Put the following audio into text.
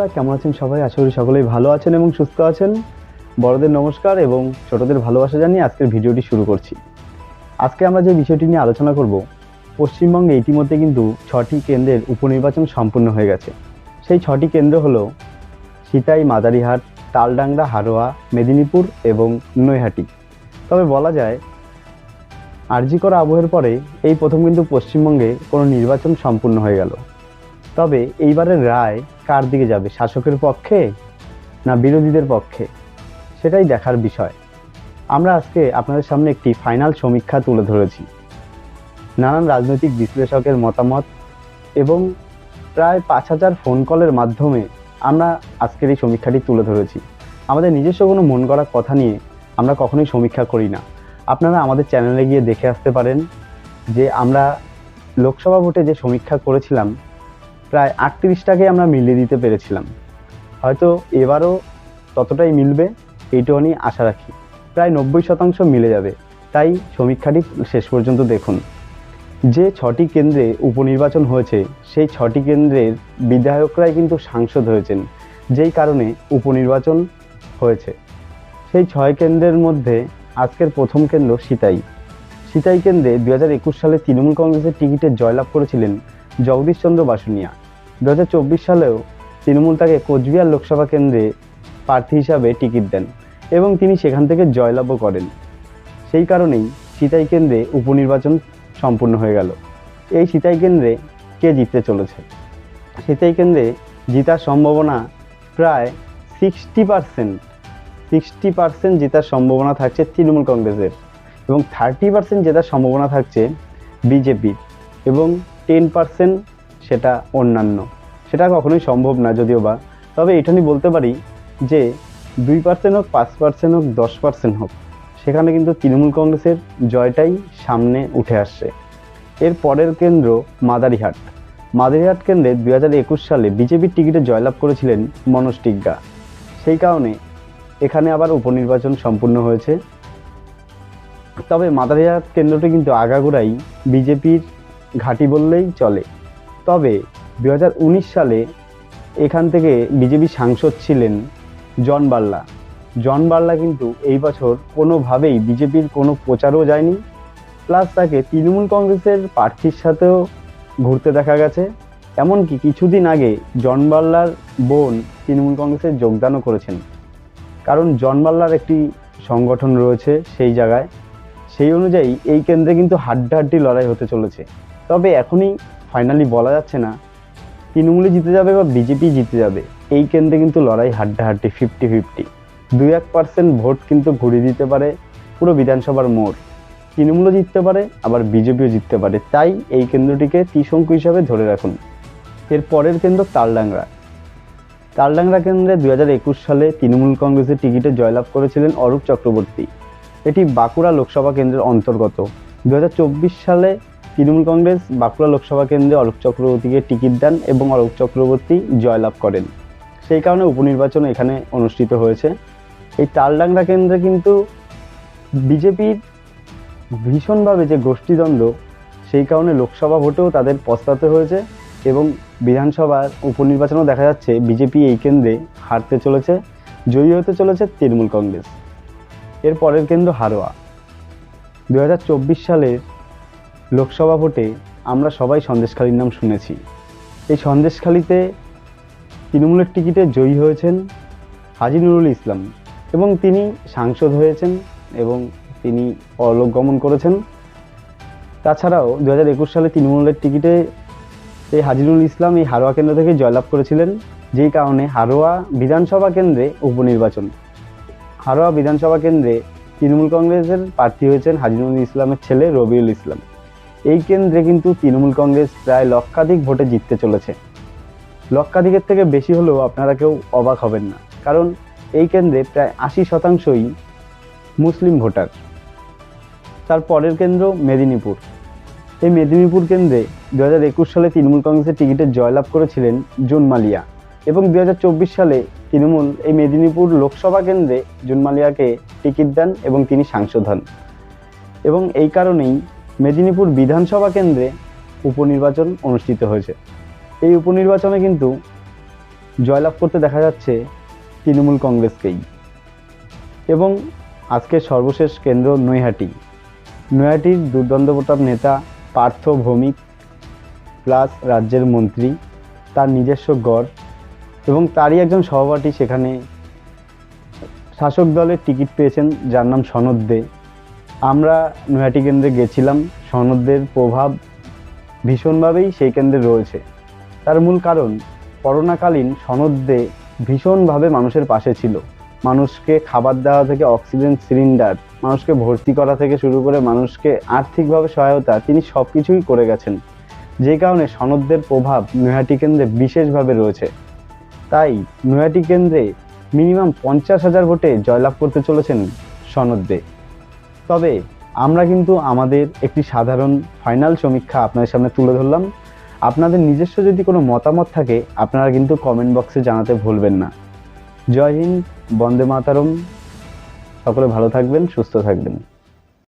বন্ধুরা, কেমন আছেন সবাই? আশা করি সকলেই ভালো আছেন এবং সুস্থ আছেন। বড়দের নমস্কার এবং ছোটদের ভালোবাসা জানিয়ে আজকের ভিডিওটি শুরু করছি। আজকে আমরা যে বিষয়টি নিয়ে আলোচনা করব, পশ্চিমবঙ্গে ইতিমধ্যে কিন্তু ছটি কেন্দ্রের উপনির্বাচন সম্পূর্ণ হয়ে গেছে। সেই ছটি কেন্দ্র হলো সিতাই, মাদারিহাট, তালডাংরা হারোয়া মেদিনীপুর এবং নৈহাটি। তবে বলা যায়, আরজিকর আবহের পরে এই প্রথম কিন্তু পশ্চিমবঙ্গে কোনো নির্বাচন সম্পূর্ণ হয়ে গেল। তবে এইবারের রায় কার দিকে যাবে, শাসকের পক্ষে না বিরোধীদের পক্ষে? সেটাই দেখার বিষয়। আমরা আজকে আপনাদের সামনে একটি ফাইনাল সমীক্ষা তুলে ধরেছি। নানান রাজনৈতিক বিশ্লেষকের মতামত এবং প্রায় পাঁচ হাজার ফোন কলের মাধ্যমে আমরা আজকের এই সমীক্ষাটি তুলে ধরেছি। আমাদের নিজস্ব কোনো মন করা কথা নিয়ে আমরা কখনোই সমীক্ষা করি না। আপনারা আমাদের চ্যানেলে গিয়ে দেখে আসতে পারেন যে আমরা লোকসভা ভোটে যে সমীক্ষা করেছিলাম প্রায় আটত্রিশটাকে আমরা মিলিয়ে দিতে পেরেছিলাম। হয়তো এবারও ততটাই মিলবে এইটুকুনি আশা রাখি। প্রায় নব্বই শতাংশ মিলে যাবে। তাই সমীক্ষাটি শেষ পর্যন্ত দেখুন। যে ছটি কেন্দ্রে উপনির্বাচন হয়েছে, সেই ছটি কেন্দ্রের বিধায়করাই কিন্তু সাংসদ হয়েছেন, যেই কারণে উপনির্বাচন হয়েছে। সেই ছয় কেন্দ্রের মধ্যে আজকের প্রথম কেন্দ্র সিতাই। সিতাই কেন্দ্রে দু হাজার একুশ সালে তৃণমূল কংগ্রেসের টিকিটে জয়লাভ করেছিলেন জগদীশচন্দ্র বাসুনিয়া। দু হাজার চব্বিশ সালেও তৃণমূল তাকে কোচবিহার লোকসভা কেন্দ্রে প্রার্থী হিসাবে টিকিট দেন এবং তিনি সেখান থেকে জয়লাভও করেন। সেই কারণেই সিতাই কেন্দ্রে উপনির্বাচন সম্পূর্ণ হয়ে গেল। এই সিতাই কেন্দ্রে কে জিততে চলেছে? সিতাই কেন্দ্রে জিতার সম্ভাবনা প্রায় সিক্সটি পার্সেন্ট সিক্সটি পার্সেন্ট জেতার সম্ভাবনা থাকছে তৃণমূল কংগ্রেসের এবং থার্টি পার্সেন্ট জেতার সম্ভাবনা থাকছে বিজেপির এবং টেন পার্সেন্ট সেটা অন্যান্য। সেটা কখনোই সম্ভব না যদিও বা। তবে এটা আমি বলতে পারি যে দুই পার্সেন্ট হোক, পাঁচ পার্সেন্ট হোক, দশ পার্সেন্ট হোক, সেখানে কিন্তু তৃণমূল কংগ্রেসের জয়টাই সামনে উঠে আসছে। এর পরের কেন্দ্র মাদারিহাট। মাদারিহাট কেন্দ্রে দুই হাজার একুশ সালে বিজেপির টিকিটে জয়লাভ করেছিলেন মনোজ টিগ্গা সেই কারণে এখানে আবার উপনির্বাচন সম্পূর্ণ হয়েছে। তবে মাদারিহাট কেন্দ্রটি কিন্তু আগাগোড়াই বিজেপির ঘাঁটি বললেই চলে। তবে দু হাজার উনিশ সালে এখান থেকে বিজেপি সাংসদ ছিলেন জন বার্লা জন বার্লা কিন্তু এই বছর কোনোভাবেই বিজেপির কোনো প্রচারও যায়নি। প্লাস তাকে তৃণমূল কংগ্রেসের প্রার্থীর সাথেও ঘুরতে দেখা গেছে। এমনকি কিছুদিন আগে জন বার্লার বোন তৃণমূল কংগ্রেসে যোগদানও করেছেন। কারণ জন বার্লার একটি সংগঠন রয়েছে সেই জায়গায়। সেই অনুযায়ী এই কেন্দ্রে কিন্তু হাড্ডাহাড্ডি লড়াই হতে চলেছে। তবে এখনই ফাইনালি বলা যাচ্ছে না, তৃণমূলে জিতে যাবে বা বিজেপি জিতে যাবে, এই কেন্দ্রে কিন্তু লড়াই হাড্ডাহাড্ডি, ফিফটি ফিফটি। দুই এক পার্সেন্ট ভোট কিন্তু ঘুরিয়ে দিতে পারে পুরো বিধানসভার মোড়। তৃণমূলও জিততে পারে, আবার বিজেপিও জিততে পারে। তাই এই কেন্দ্রটিকে ত্রিশঙ্কু হিসাবে ধরে রাখুন। এর পরের কেন্দ্র তালডাংরা। তালডাংরা কেন্দ্রে দু হাজার একুশ সালে তৃণমূল কংগ্রেসের টিকিটে জয়লাভ করেছিলেন অরূপ চক্রবর্তী। এটি বাঁকুড়া লোকসভা কেন্দ্রের অন্তর্গত। দু হাজার চব্বিশ সালে তৃণমূল কংগ্রেস বাঁকুড়া লোকসভা কেন্দ্রে অলোক চক্রবর্তীকে টিকিট দেন এবং অলোক চক্রবর্তী জয়লাভ করেন। সেই কারণে উপনির্বাচন এখানে অনুষ্ঠিত হয়েছে। এই তালডাংরা কেন্দ্রে কিন্তু বিজেপির ভীষণভাবে যে গোষ্ঠীদ্বন্দ্ব, সেই কারণে লোকসভা ভোটেও তাদের পস্তাতে হয়েছে এবং বিধানসভার উপনির্বাচনেও দেখা যাচ্ছে বিজেপি এই কেন্দ্রে হারতে চলেছে, জয়ী হতে চলেছে তৃণমূল কংগ্রেস। এর পরের কেন্দ্র হারোয়া। দু সালের লোকসভা ভোটে আমরা সবাই সন্দেশখালীর নাম শুনেছি। এই সন্দেশখালীতে তৃণমূলের টিকিটে জয়ী হয়েছেন হাজি নুরুল ইসলাম এবং তিনি সাংসদ হয়েছেন এবং তিনি পরলোক গমন করেছেন। তাছাড়াও দু হাজার একুশ সালে তৃণমূলের টিকিটে এই হাজিরুল ইসলাম এই হারোয়া কেন্দ্র থেকে জয়লাভ করেছিলেন, যেই কারণে হারোয়া বিধানসভা কেন্দ্রে উপনির্বাচন। হারোয়া বিধানসভা কেন্দ্রে তৃণমূল কংগ্রেসের প্রার্থী হয়েছেন হাজিরুল ইসলামের ছেলে রবিউল ইসলাম। এই কেন্দ্রে কিন্তু তৃণমূল কংগ্রেস প্রায় লক্ষাধিক ভোটে জিততে চলেছে। লক্ষাধিকের থেকে বেশি হলেও আপনারা কেউ অবাক হবেন না, কারণ এই কেন্দ্রে প্রায় আশি শতাংশই মুসলিম ভোটার। তার পরের কেন্দ্র মেদিনীপুর। এই মেদিনীপুর কেন্দ্রে দু হাজার একুশ সালে তৃণমূল কংগ্রেসের টিকিটে জয়লাভ করেছিলেন জুন মালিয়া এবং দু হাজার চব্বিশ সালে তৃণমূল এই মেদিনীপুর লোকসভা কেন্দ্রে জুন মালিয়াকে টিকিট দেন এবং তিনি সাংসদ হন। এবং এই কারণেই মেদিনীপুর বিধানসভা কেন্দ্রে উপনির্বাচন অনুষ্ঠিত হয়েছে। এই উপনির্বাচনে কিন্তু জয়লাভ করতে দেখা যাচ্ছে তৃণমূল কংগ্রেসকেই। এবং আজকের সর্বশেষ কেন্দ্র নৈহাটি। নৈহাটির দুর্দণ্ড প্রতাপ নেতা পার্থ ভৌমিক প্লাস রাজ্যের মন্ত্রী, তার নিজস্ব গড় এবং তারই একজন সহপাঠী সেখানে শাসক দলের টিকিট পেয়েছেন, যার নাম সনদ দে। আমরা নৈহাটি কেন্দ্রে গেছিলাম। সনদদের প্রভাব ভীষণভাবেই সেই কেন্দ্রে রয়েছে। তার মূল কারণ, করোনাকালীন সনদ ভীষণভাবে মানুষের পাশে ছিল। মানুষকে খাবার দেওয়া থেকে অক্সিজেন সিলিন্ডার, মানুষকে ভর্তি করা থেকে শুরু করে মানুষকে আর্থিকভাবে সহায়তা, তিনি সব কিছুই করে গেছেন। যে কারণে সনদদের প্রভাব নৈহাটি কেন্দ্রে বিশেষভাবে রয়েছে। তাই নৈহাটি কেন্দ্রে মিনিমাম পঞ্চাশ হাজার ভোটে জয়লাভ করতে চলেছেন সনদ। দে তবে আমরা কিন্তু আমাদের একটি সাধারণ ফাইনাল সমীক্ষা আপনাদের সামনে তুলে ধরলাম। আপনাদের নিজস্ব যদি কোনো মতামত থাকে, আপনারা কিন্তু কমেন্ট বক্সে জানাতে ভুলবেন না। জয় হিন্দ, বন্দে মাতারম। সকলে ভালো থাকবেন, সুস্থ থাকবেন।